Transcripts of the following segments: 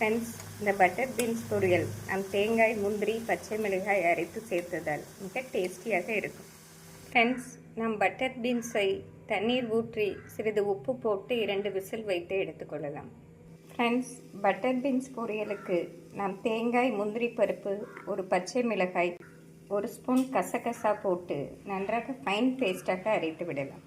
Friends இந்த butter beans பொரியல். நம் தேங்காய் முந்திரி பச்சை மிளகாய் அரைத்து சேர்த்ததால் மிக டேஸ்டியாக இருக்கும். ஃப்ரெண்ட்ஸ் நாம் பட்டர் பீன்ஸை தண்ணீர் ஊற்றி சிறிது உப்பு போட்டு இரண்டு விசில் வைத்து எடுத்துக்கொள்ளலாம் ஃப்ரெண்ட்ஸ் பட்டர் பீன்ஸ் பொரியலுக்கு நாம் தேங்காய் முந்திரி பருப்பு ஒரு பச்சை மிளகாய் ஒரு ஸ்பூன் கசகசா போட்டு நன்றாக ஃபைன் பேஸ்டாக அரைத்து விடலாம்.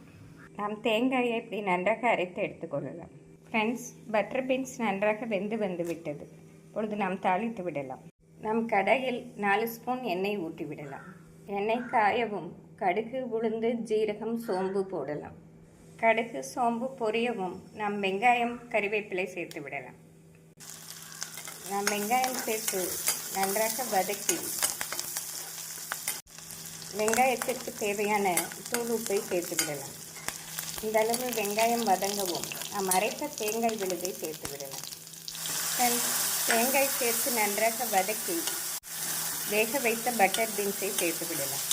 நாம் தேங்காயை இப்படி நன்றாக அரைத்து எடுத்துக்கொள்ளலாம் ஃப்ரெண்ட்ஸ் பட்டர் பீன்ஸ் நன்றாக வெந்து வந்து விட்டது இப்பொழுது நாம் தாளித்து விடலாம். நாம் கடையில் நாலு ஸ்பூன் எண்ணெய் ஊற்றி விடலாம். எண்ணெய் காயவும் கடுகு உளுந்து ஜீரகம் சோம்பு போடலாம். கடுகு சோம்பு பொரியவும் நாம் வெங்காயம் கறிவேப்பிலை சேர்த்து விடலாம். நாம் வெங்காயம் சேர்த்து நன்றாக வதக்கி வெங்காயத்திற்கு தேவையான தூள் உப்பை சேர்த்து விடலாம். இந்த அளவு வெங்காயம் வதங்கவும். நாம் அரைத்த தேங்காய் விழுதை சேர்த்து விடலாம். தேங்காய் சேர்த்து நன்றாக வதக்கி வேக வைத்த பட்டர் பீன்ஸை சேர்த்து விடலாம்.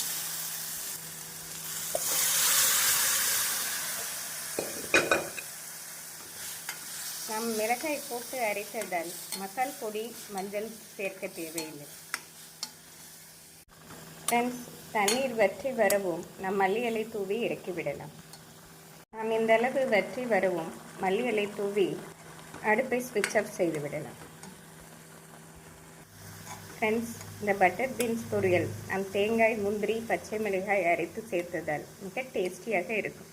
நாம் மிளகாய் போட்டு அரைத்ததால் மசால் பொடி மஞ்சள் சேர்க்க தேவையில்லை. தன் தண்ணீர் வற்றி வரவும் நாம் மல்லிகளை தூவி இறக்கிவிடலாம் நாம் இந்த அளவு வற்றி வரவும். தூவி அடுப்பை ஸ்விட்ச் ஆஃப் செய்து விடலாம். ஃப்ரெண்ட்ஸ் இந்த பட்டர் பீன்ஸ் பொரியல் நம் தேங்காய் முந்திரி பச்சை மிளகாய் அரைத்து சேர்த்ததால் மிக டேஸ்டியாக இருக்கும்.